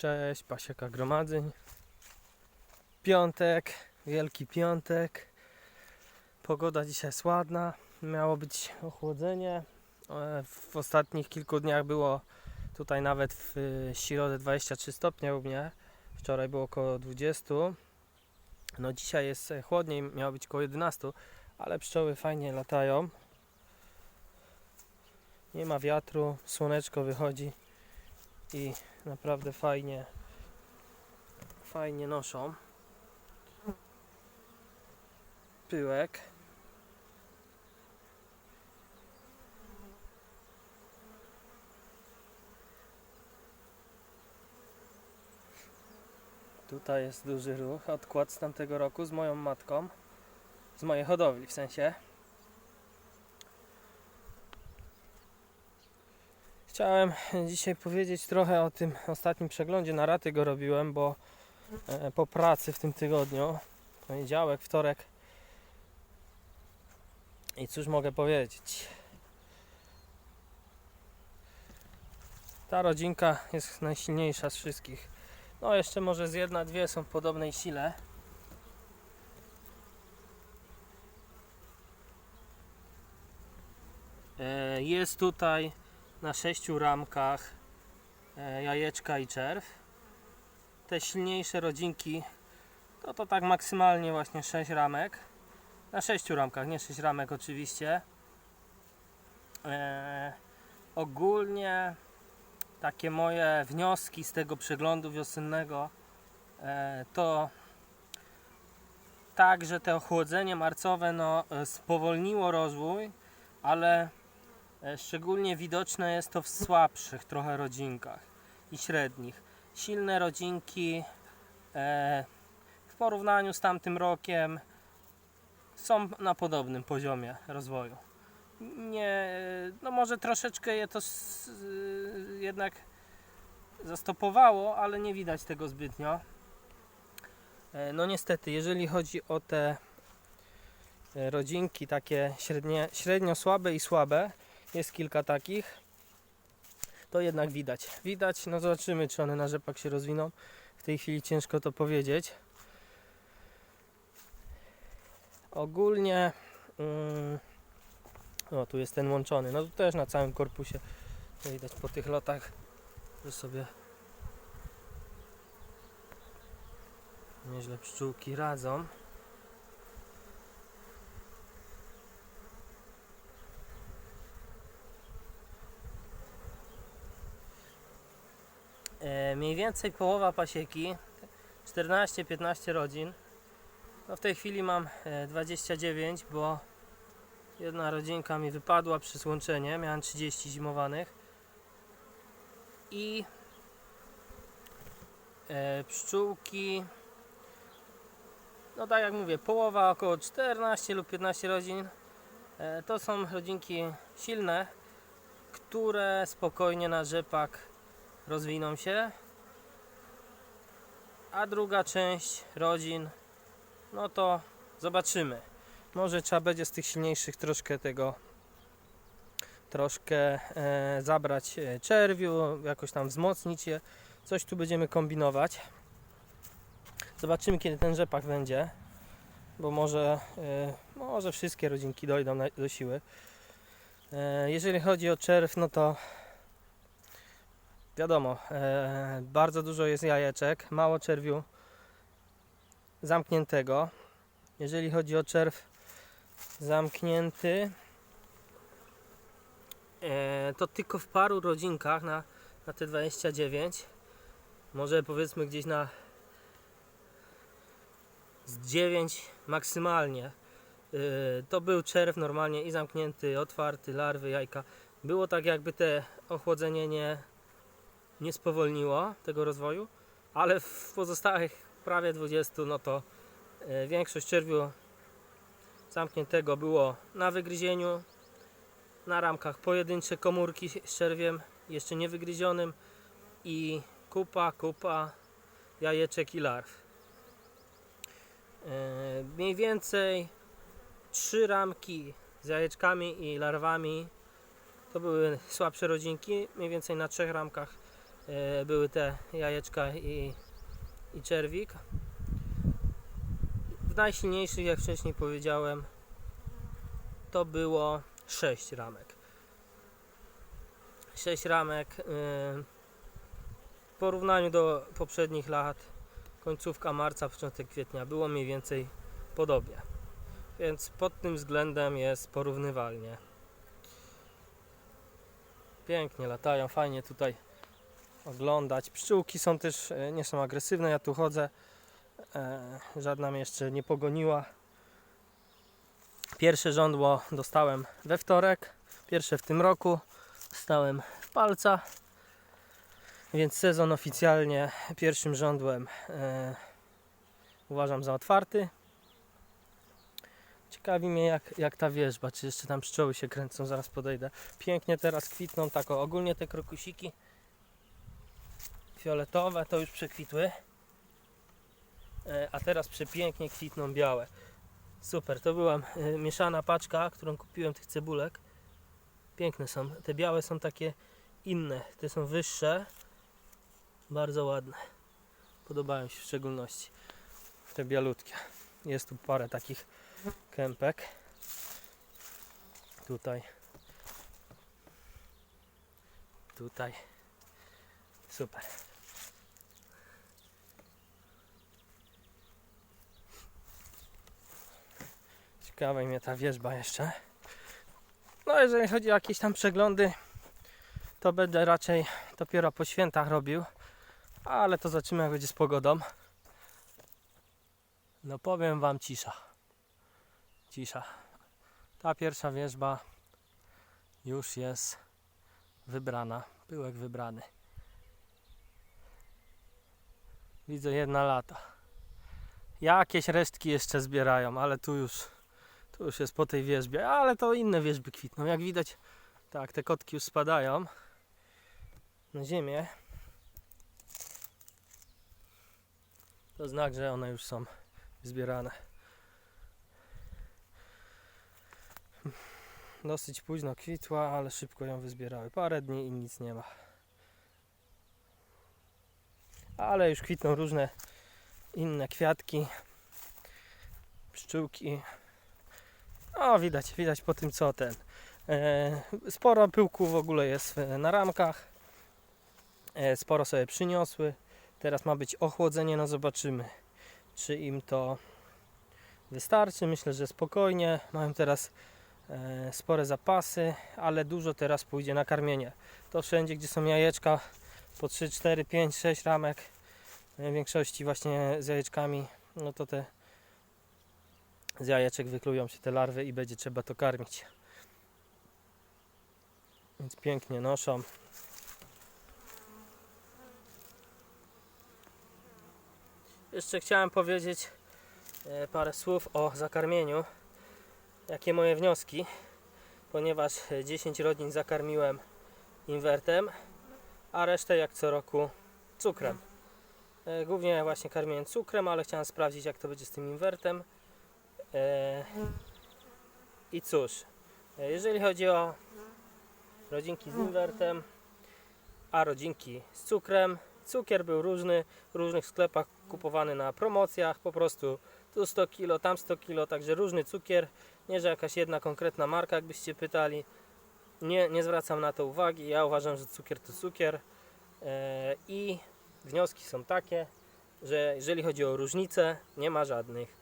Cześć, pasieka gromadzeń. Piątek, wielki piątek. Pogoda dzisiaj jest ładna. Miało być ochłodzenie. E, W ostatnich kilku dniach było tutaj nawet w y, środę 23 stopnie u mnie. Wczoraj było około 20. No dzisiaj jest e, chłodniej, miało być około 11, ale pszczoły fajnie latają. Nie ma wiatru, słoneczko wychodzi i naprawdę fajnie fajnie noszą. Pyłek. Tutaj jest duży ruch odkład z tamtego roku z moją matką z mojej hodowli w sensie Chciałem dzisiaj powiedzieć trochę o tym ostatnim przeglądzie. Na raty go robiłem, bo e, po pracy w tym tygodniu, poniedziałek, wtorek. I cóż mogę powiedzieć? Ta rodzinka jest najsilniejsza z wszystkich. No, jeszcze może z jedna, dwie są w podobnej sile. E, Jest tutaj na sześciu ramkach e, jajeczka i czerw. Te silniejsze rodzinki to to tak maksymalnie właśnie 6 ramek. Na sześciu ramkach, nie 6 ramek oczywiście. E, ogólnie takie moje wnioski z tego przeglądu wiosennego e, to tak, że to ochłodzenie marcowe no, e, spowolniło rozwój, ale Szczególnie widoczne jest to w słabszych trochę rodzinkach i średnich. Silne rodzinki e, w porównaniu z tamtym rokiem są na podobnym poziomie rozwoju. Nie, no może troszeczkę je to y, jednak zastopowało, ale nie widać tego zbytnio. E, no niestety, jeżeli chodzi o te e, rodzinki takie średnie, średnio słabe i słabe, jest kilka takich. To jednak widać. Widać, no zobaczymy, czy one na rzepak się rozwiną. W tej chwili ciężko to powiedzieć. Ogólnie. Mm, o, tu jest ten łączony. No tu też na całym korpusie. Widać po tych lotach, że sobie nieźle pszczółki radzą. E, mniej więcej połowa pasieki 14-15 rodzin. No w tej chwili mam e, 29 bo jedna rodzinka mi wypadła przy złączenie miałem 30 zimowanych. I e, pszczółki no tak jak mówię połowa około 14 lub 15 rodzin. E, to są rodzinki silne które spokojnie na rzepak rozwiną się, a druga część rodzin, no to zobaczymy. Może trzeba będzie z tych silniejszych troszkę tego, troszkę e, zabrać e, czerwiu, jakoś tam wzmocnić je. Coś tu będziemy kombinować. Zobaczymy, kiedy ten rzepak będzie, bo może, e, może wszystkie rodzinki dojdą na, do siły. E, jeżeli chodzi o czerw, no to wiadomo, e, bardzo dużo jest jajeczek, mało czerwiu zamkniętego. Jeżeli chodzi o czerw zamknięty, e, to tylko w paru rodzinkach na, na te 29. Może powiedzmy gdzieś na z 9 maksymalnie. E, to był czerw normalnie i zamknięty, otwarty, larwy, jajka. Było tak jakby te ochłodzenie nie, nie spowolniło tego rozwoju, ale w pozostałych prawie 20 no to e, większość czerwiu zamkniętego było na wygryzieniu, na ramkach pojedyncze komórki z czerwiem jeszcze nie wygryzionym i kupa, kupa jajeczek i larw. E, Mniej więcej trzy ramki z jajeczkami i larwami to były słabsze rodzinki, mniej więcej na trzech ramkach były te jajeczka i, i czerwik. W najsilniejszych, jak wcześniej powiedziałem, to było 6 ramek. 6 ramek e, w porównaniu do poprzednich lat, końcówka marca, początek kwietnia, było mniej więcej podobnie. Więc pod tym względem jest porównywalnie. Pięknie latają, fajnie tutaj oglądać. Pszczółki są też, e, nie są agresywne, ja tu chodzę. E, żadna mnie jeszcze nie pogoniła. Pierwsze żądło dostałem we wtorek, pierwsze w tym roku. Dostałem w palca. Więc sezon oficjalnie pierwszym żądłem e, uważam za otwarty. Ciekawi mnie jak, jak ta wierzba, czy jeszcze tam pszczoły się kręcą, zaraz podejdę. Pięknie teraz kwitną, tak o, ogólnie te krokusiki fioletowe to już przekwitły. E, A teraz przepięknie kwitną białe. Super, to była e, mieszana paczka, którą kupiłem tych cebulek. Piękne są. Te białe są takie inne, te są wyższe. Bardzo ładne. Podobają się w szczególności. Te bialutkie. Jest tu parę takich kępek. Tutaj. Tutaj. Super. Ciekawa mnie ta wierzba jeszcze. No jeżeli chodzi o jakieś tam przeglądy, to będę raczej dopiero po świętach robił. Ale to zobaczymy jak będzie z pogodą. No powiem wam cisza. Cisza. Ta pierwsza wierzba już jest wybrana. Pyłek wybrany. Widzę jedna lata. Jakieś resztki jeszcze zbierają, ale tu już tu już jest po tej wierzbie, ale to inne wierzby kwitną. Jak widać, tak, te kotki już spadają na ziemię. To znak, że one już są zbierane. Dosyć późno kwitła, ale szybko ją wyzbierały. Parę dni i nic nie ma. Ale już kwitną różne inne kwiatki, pszczółki. O, widać, widać po tym co ten. E, sporo pyłku w ogóle jest w- na ramkach. E, sporo sobie przyniosły. Teraz ma być ochłodzenie, no zobaczymy, czy im to wystarczy. Myślę, że spokojnie. Mają teraz e, spore zapasy, ale dużo teraz pójdzie na karmienie. To wszędzie, gdzie są jajeczka, po 3, 4, 5, 6 ramek, e, w większości właśnie z jajeczkami, no to te z jajeczek wyklują się te larwy i będzie trzeba to karmić. Więc pięknie noszą. Jeszcze chciałem powiedzieć e, parę słów o zakarmieniu. Jakie moje wnioski, ponieważ e, 10 rodzin zakarmiłem inwertem, a resztę jak co roku cukrem. E, Głównie właśnie karmiłem cukrem, ale chciałem sprawdzić jak to będzie z tym inwertem. E, I cóż, e, jeżeli chodzi o rodzinki z inwertem, a rodzinki z cukrem, cukier był różny, w różnych sklepach kupowany na promocjach, po prostu tu 100 kg, tam 100 kg, także różny cukier, nie że jakaś jedna konkretna marka, jakbyście pytali. Nie, nie zwracam na to uwagi, ja uważam, że cukier to cukier e, i wnioski są takie, że jeżeli chodzi o różnice, nie ma żadnych.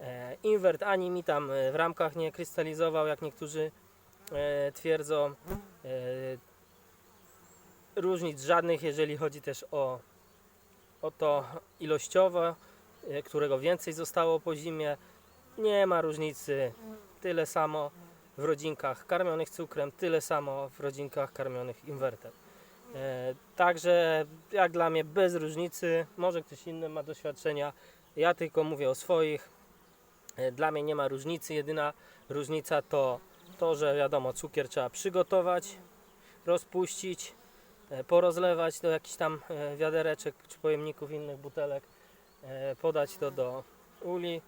E, Invert ani mi tam e, w ramkach nie krystalizował, jak niektórzy e, twierdzą. Różnic żadnych, jeżeli chodzi też o, o to ilościowo, którego więcej zostało po zimie. Nie ma różnicy. Tyle samo w rodzinkach karmionych cukrem, tyle samo w rodzinkach karmionych inwertem. Także jak dla mnie bez różnicy, może ktoś inny ma doświadczenia, ja tylko mówię o swoich. E, Dla mnie nie ma różnicy, jedyna różnica to to, że wiadomo, cukier trzeba przygotować, rozpuścić, e, porozlewać do jakichś tam e, wiadereczek czy pojemników, innych butelek, podać to do uli,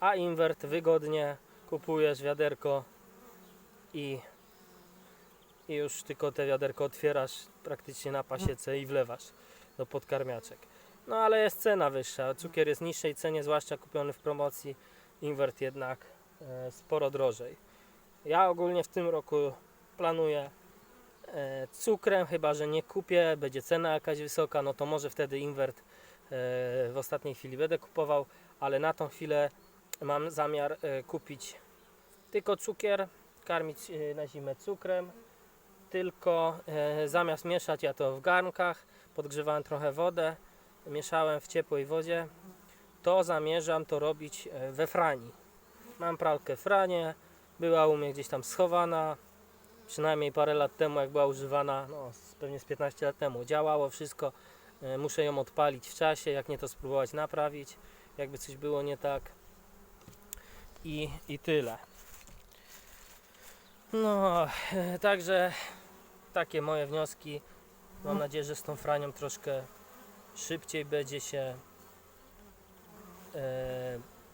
a invert wygodnie kupujesz wiaderko i i już tylko te wiaderko otwierasz praktycznie na pasiece i wlewasz do podkarmiaczek. No ale jest cena wyższa, cukier jest niższej cenie, zwłaszcza kupiony w promocji, inwert jednak e, sporo drożej. Ja ogólnie w tym roku planuję e, cukrem, chyba że nie kupię, będzie cena jakaś wysoka, no to może wtedy inwert e, w ostatniej chwili będę kupował, ale na tą chwilę mam zamiar kupić tylko cukier, karmić na zimę cukrem, tylko zamiast mieszać ja to w garnkach, podgrzewałem trochę wodę, mieszałem w ciepłej wodzie, to zamierzam to robić e, we frani. Mam pralkę franie, była u mnie gdzieś tam schowana, przynajmniej parę lat temu jak była używana, no pewnie z 15 lat temu, działało wszystko, E, muszę ją odpalić w czasie, jak nie to spróbować naprawić, jakby coś było nie tak i, i tyle. No, e, także takie moje wnioski. Mam nadzieję, że z tą franią troszkę szybciej będzie się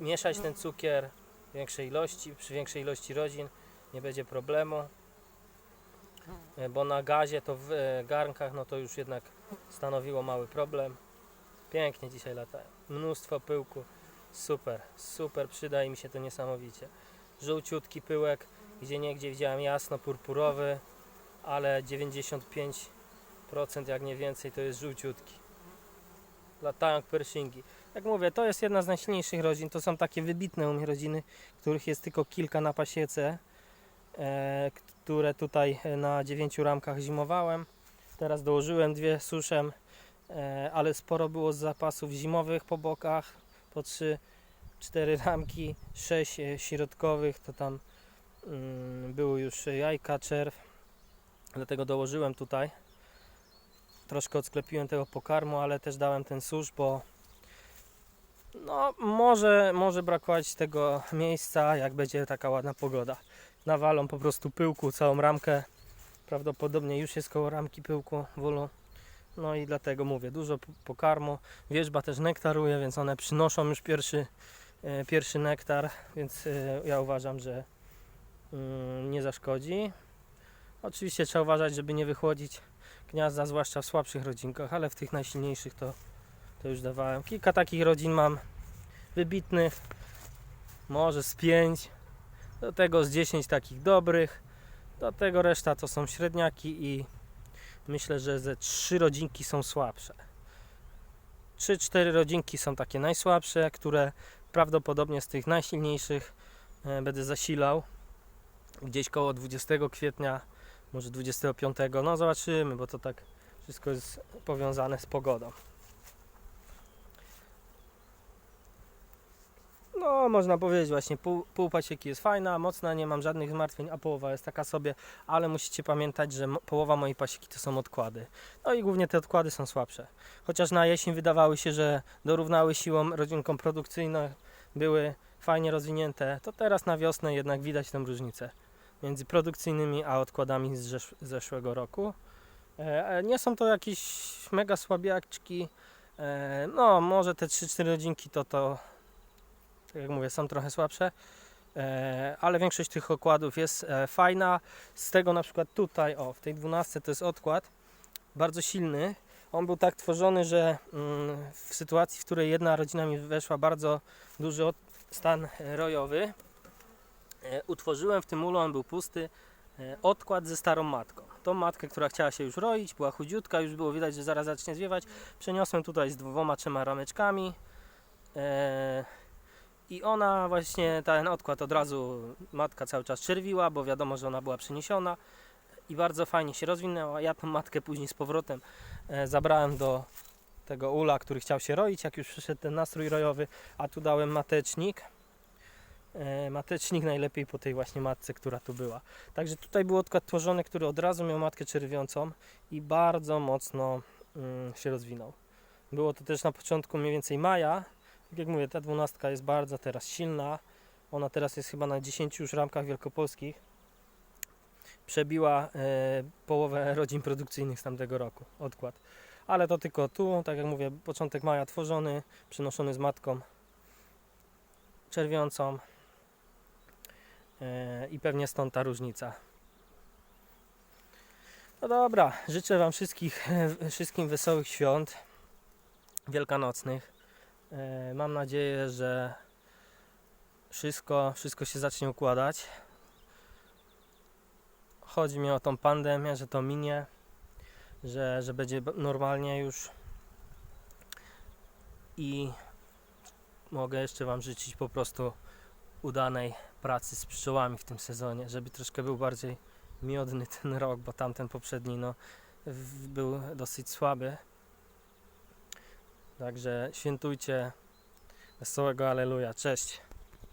mieszać ten cukier w większej ilości, przy większej ilości rodzin nie będzie problemu. E, bo na gazie to w e, garnkach no to już jednak stanowiło mały problem. Pięknie dzisiaj latają. Mnóstwo pyłku. Super, super, przydaje mi się to niesamowicie. Żółciutki pyłek, gdzie niegdzie widziałem jasno purpurowy, ale 95% jak nie więcej to jest żółciutki. Latają jak pershingi. Jak mówię, to jest jedna z najsilniejszych rodzin. To są takie wybitne u mnie rodziny, których jest tylko kilka na pasiece, e, które tutaj e, na dziewięciu ramkach zimowałem. Teraz dołożyłem dwie suszem, e, ale sporo było z zapasów zimowych po bokach, po trzy, cztery ramki, sześć e, środkowych, to tam mm, były już jajka, czerw, dlatego dołożyłem tutaj. Troszkę odsklepiłem tego pokarmu, ale też dałem ten susz, bo no może, może brakować tego miejsca, jak będzie taka ładna pogoda. Nawalą po prostu pyłku całą ramkę. Prawdopodobnie już jest koło ramki pyłku wolu. No i dlatego mówię, dużo pokarmu. Wierzba też nektaruje, więc one przynoszą już pierwszy, e, pierwszy nektar, więc e, ja uważam, że mm, nie zaszkodzi. Oczywiście trzeba uważać, żeby nie wychłodzić gniazda, zwłaszcza w słabszych rodzinkach, ale w tych najsilniejszych to, to już dawałem. Kilka takich rodzin mam wybitnych, może z pięć, do tego z 10 takich dobrych, do tego reszta to są średniaki i myślę, że ze trzy rodzinki są słabsze. 3-4 rodzinki są takie najsłabsze, które prawdopodobnie z tych najsilniejszych e, będę zasilał gdzieś koło 20 kwietnia, może 25. No zobaczymy, bo to tak wszystko jest powiązane z pogodą. No, można powiedzieć właśnie, pół, pół pasieki jest fajna, mocna, nie mam żadnych zmartwień, a połowa jest taka sobie, ale musicie pamiętać, że połowa mojej pasieki to są odkłady. No i głównie te odkłady są słabsze. Chociaż na jesień wydawały się, że dorównały siłą rodzinkom produkcyjnym, były fajnie rozwinięte, to teraz na wiosnę jednak widać tę różnicę między produkcyjnymi a odkładami z zesz- zeszłego roku. E, nie są to jakieś mega słabiaczki, e, no może te 3-4 rodzinki to to tak jak mówię, są trochę słabsze, e, ale większość tych okładów jest e, fajna. Z tego na przykład tutaj, o, w tej 12 to jest odkład bardzo silny. On był tak tworzony, że mm, w sytuacji, w której jedna rodzina mi weszła bardzo duży stan rojowy, e, utworzyłem w tym ulu, on był pusty, odkład ze starą matką. Tą matkę, która chciała się już roić, była chudziutka, już było widać, że zaraz zacznie zwiewać. Przeniosłem tutaj z dwoma, trzema rameczkami. E, i ona właśnie ten odkład od razu matka cały czas czerwiła, bo wiadomo, że ona była przeniesiona i bardzo fajnie się rozwinęła. Ja tą matkę później z powrotem e, zabrałem do tego ula, który chciał się roić, jak już przyszedł ten nastrój rojowy, a tu dałem matecznik. E, matecznik najlepiej po tej właśnie matce, która tu była. Także tutaj był odkład tworzony, który od razu miał matkę czerwiącą i bardzo mocno mm, się rozwinął. Było to też na początku mniej więcej maja, tak jak mówię, ta dwunastka jest bardzo teraz silna. Ona teraz jest chyba na 10 już ramkach wielkopolskich. Przebiła e, połowę rodzin produkcyjnych z tamtego roku. Odkład. Ale to tylko tu, tak jak mówię, początek maja tworzony, przenoszony z matką czerwiącą. E, I pewnie stąd ta różnica. No dobra, życzę Wam wszystkich, wszystkim wesołych świąt wielkanocnych. E, Mam nadzieję, że wszystko, wszystko się zacznie układać. Chodzi mi o tą pandemię, że to minie, że, że będzie normalnie już. I mogę jeszcze Wam życzyć po prostu udanej pracy z pszczołami w tym sezonie, żeby troszkę był bardziej miodny ten rok, bo tamten poprzedni no, był dosyć słaby. Także świętujcie wesołego Aleluja. Cześć.